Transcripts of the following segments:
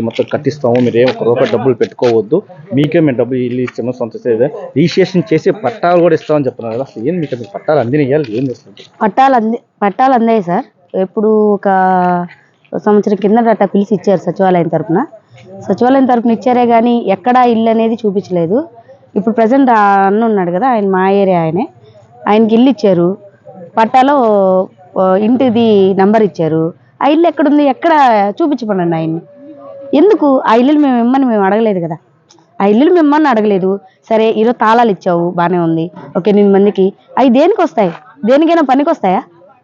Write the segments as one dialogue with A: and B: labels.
A: ఇల్లు మొత్తం కట్టిస్తాము మీరు ఏం ఒక రూపాయి డబ్బులు పెట్టుకోవద్దు. మీకే మేము డబ్బులు ఇల్లు ఇస్తాము సొంత రిజిస్ట్రేషన్ చేసి పట్టాలు కూడా ఇస్తామని చెప్తున్నారు కదా అసలు ఏం మీకు అసలు పట్టాలు అందిన ఇవ్వాలి ఏం చేస్తుంది
B: పట్టాలు అంది పట్టాలు అందాయి సార్. ఎప్పుడు ఒక సంవత్సరం కింద అట్లా పిలిచి ఇచ్చారు సచివాలయం తరపున. సచివాలయం తరపున ఇచ్చారే కానీ ఎక్కడా ఇల్లు అనేది చూపించలేదు. ఇప్పుడు ప్రజెంట్ అన్న ఉన్నాడు కదా ఆయన మా ఏరియా ఆయనే. ఆయనకి ఇల్లు ఇచ్చారు. పట్టాలో ఇంటిది నంబర్ ఇచ్చారు. ఆ ఇల్లు ఎక్కడుంది? ఎక్కడ? చూపించమనండి ఆయన్ని. ఎందుకు? ఆ ఇల్లులు మేము ఇమ్మని మేము అడగలేదు కదా. ఆ ఇల్లులు మిమ్మల్ని అడగలేదు. సరే ఈరోజు తాళాలు ఇచ్చావు బాగానే ఉంది. ఒక ఎనిమిది మందికి. అవి దేనికి వస్తాయి? దేనికైనా పనికి వస్తాయా?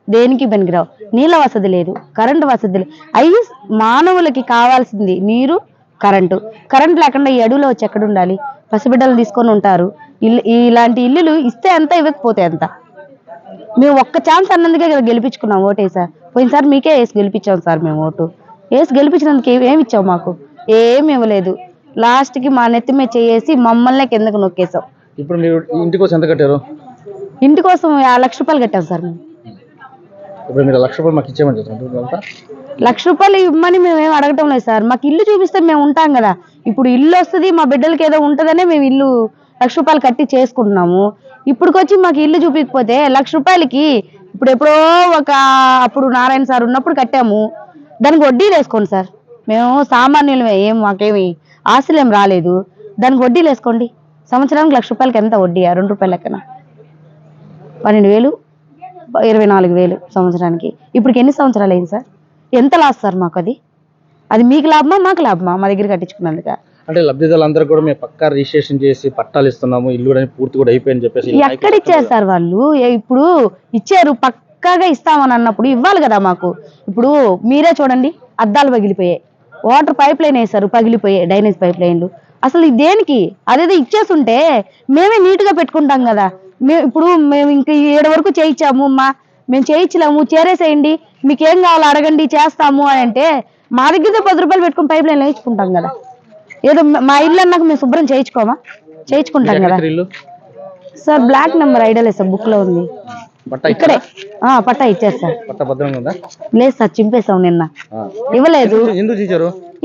B: దేనికి పనికిరావు నీళ్ళ వసతి లేదు కరెంటు వసతి లేదు. అవి మానవులకి కావాల్సింది నీరు కరెంటు. కరెంట్ లేకుండా ఈ అడవిలో వచ్చి ఎక్కడ ఉండాలి? పసిబిడ్డలు తీసుకొని ఉంటారు. ఇల్లు ఇలాంటి ఇల్లులు ఇస్తే ఎంత ఇవ్వకపోతే ఎంత? మేము ఒక్క ఛాన్స్ అన్నందుకే కదా గెలిపించుకున్నాం ఓటేసా పోయినసారి మీకే వేసి గెలిపించాం సార్ మేము ఓటు. వేసి గెలిపించినందుకు ఏమి ఇచ్చావు మాకు? ఏమి ఇవ్వలేదు. లాస్ట్కి మా నెత్తి మీద చేసి మమ్మల్ని కిందకు నొక్కేసాం
A: ఇప్పుడు మీరు ఇంటికి వచ్చి ఎంత కట్టారు?
B: ఇంటి కోసం లక్ష రూపాయలు కట్టాం సార్ మేము.
A: ఇప్పుడు మీరు లక్ష రూపాయలు మాకు ఇచ్చేయమని చెప్తున్నారు.
B: లక్ష రూపాయలు ఇవ్వమని మేము ఏం అడగటం లేదు సార్. మాకు ఇల్లు చూపిస్తే మేము ఉంటాం కదా. ఇప్పుడు ఇల్లు వస్తుంది మా బిడ్డలకి ఏదో ఉంటుందనే మేము ఇల్లు లక్ష రూపాయలు కట్టి చేసుకుంటున్నాము. ఇప్పుడుకొచ్చి మాకు ఇల్లు చూపించకపోతే లక్ష రూపాయలకి ఇప్పుడు ఎప్పుడో ఒక అప్పుడు నారాయణ సార్ ఉన్నప్పుడు కట్టాము. దానికి వడ్డీలు వేసుకోండి సార్. మేము సామాన్యులమే ఏం మాకేమి ఆస్తులు ఏం రాలేదు. దానికి వడ్డీలు వేసుకోండి. సంవత్సరానికి లక్ష రూపాయలకి ఎంత వడ్డీ? రెండు రూపాయల లెక్కన. పన్నెండు వేలు ఇరవై నాలుగు వేలు సంవత్సరానికి. ఇప్పటికి ఎన్ని సంవత్సరాలు అయింది సార్? ఎంత లాస్ సార్ మాకు అది? అది మీకు లాభమా మాకు లాభమా? మా దగ్గర కట్టించుకున్నందుక.
A: అంటే లబ్ధిదారులందరూ కూడా మేము పక్కా రిజిస్ట్రేషన్ చేసి పట్టాలు ఇస్తున్నాము ఇల్లు కూడా పూర్తి కూడా అయిపోయింది చెప్పేసి
B: ఎక్కడ ఇచ్చారు సార్ వాళ్ళు? ఇప్పుడు ఇచ్చారు పక్కాగా ఇస్తామని అన్నప్పుడు ఇవ్వాలి కదా మాకు. ఇప్పుడు మీరే చూడండి అద్దాలు పగిలిపోయాయి. వాటర్ పైప్ లైన్ వేశారు పగిలిపోయాయి డైనేజ్ పైప్ లైన్లు అసలు ఇది దేనికి? అదేదో ఇచ్చేస్తుంటే మేమే నీట్గా పెట్టుకుంటాం కదా. మేము ఇప్పుడు మేము ఇంక ఏడు వరకు చేయించాము మా మేము చేయించలేము చేరేసేయండి. మీకు ఏం కావాలో అడగండి చేస్తాము అని అంటే మా దగ్గర పది రూపాయలు పెట్టుకుని పైప్ లైన్ వేయించుకుంటాం కదా. ఏదో మా ఇల్లు అన్నాక మేము శుభ్రం చేయించుకోమా? చేయించుకుంటాం కదా. సార్ బ్లాక్ నెంబర్ ఐడియా లేదు సార్ బుక్లో ఉంది. ఇక్కడే. ఆ పట్టా
A: ఉందా?
B: లేదు సార్ చింపేశాం నిన్న. ఇవ్వలేదు.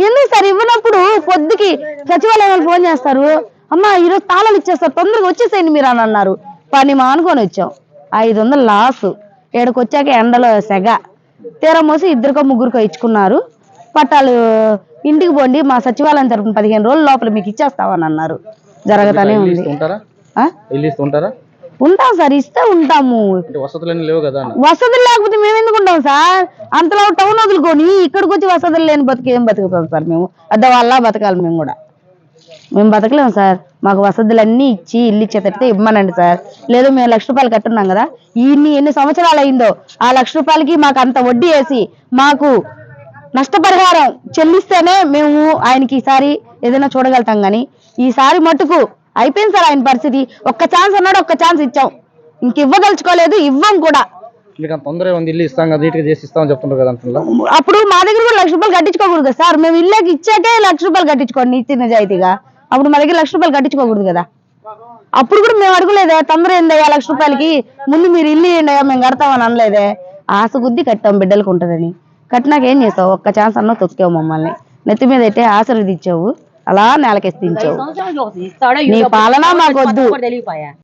A: ఎందుకు
B: సార్ ఇవ్వనప్పుడు పొద్దుకి సచివాలయం వాళ్ళు ఫోన్ చేస్తారు? అమ్మా ఈరోజు తాళాలు ఇచ్చేస్తారు తొందరగా వచ్చేసేయండి మీరు అని అన్నారు. పని మానుకొని వచ్చాం. ఐదు వందలు లాసు. ఏడకి వచ్చాక ఎండలో సెగ. తీరా మోసి ఇద్దరికో ముగ్గురికో ఇచ్చుకున్నారు. పట్టాలు ఇంటికి పోండి మా సచివాలయం తరపున పదిహేను రోజుల లోపల మీకు ఇచ్చేస్తామని అన్నారు. జరగతానే ఉంది. ఉంటాం సార్ ఇస్తే ఉంటాము.
A: లేవు కదా
B: వసతులు లేకపోతే మేము ఎందుకు ఉంటాం సార్? అంతలో టౌన్ వదులుకొని ఇక్కడికి వచ్చి వసతులు లేని బతికి ఏం బతుకుతాం సార్ మేము? అద్ద వల్ల బతకాలి మేము కూడా. మేము బతకలేము సార్. మాకు వసతులన్నీ ఇచ్చి ఇల్లు ఇచ్చేటట్టు ఇవ్వమనండి సార్. లేదు మేము లక్ష రూపాయలు కట్టున్నాం కదా. ఇన్ని ఎన్ని సంవత్సరాలు అయిందో ఆ లక్ష రూపాయలకి మాకు అంత వడ్డీ వేసి మాకు నష్టపరిహారం చెల్లిస్తేనే మేము ఆయనకి ఈసారి ఏదైనా చూడగలుగుతాం కానీ ఈసారి మటుకు అయిపోయింది సార్ ఆయన పరిస్థితి. ఒక్క ఛాన్స్ అన్నాడు ఒక్క ఛాన్స్ ఇచ్చాం. ఇంక ఇవ్వదలుచుకోలేదు ఇవ్వం కూడా.
A: మీకు అంత తొందరగా ఉంది ఇల్లు ఇస్తాం కదా నీట్గా చేసి ఇస్తామని చెప్తున్నారు కదా అంటున్నా.
B: అప్పుడు మా దగ్గర కూడా లక్ష రూపాయలు కట్టించుకోకూడదు కదా సార్. మేము ఇల్లేకి ఇచ్చాకే లక్ష రూపాయలు కట్టించుకోండి నీతి నిజాయితీగా. అప్పుడు మా దగ్గర లక్ష రూపాయలు కట్టించుకోకూడదు కదా. అప్పుడు కూడా మేము అడగలేదే తొందర ఏందయ్యా లక్ష రూపాయలకి? ముందు మీరు ఇల్లు అయ్యా మేము కడతామని అనలేదే. ఆశ గుద్ది కట్టాం బిడ్డలకు ఉంటుందని. కట్టినాక ఏం చేస్తావు? ఒక్క ఛాన్స్ అన్న తొక్కావు మమ్మల్ని. నెత్తి మీద అయితే ఆశీర్వదించావు అలా నేలకెత్తించావు నీ పాలన మాకొద్దు.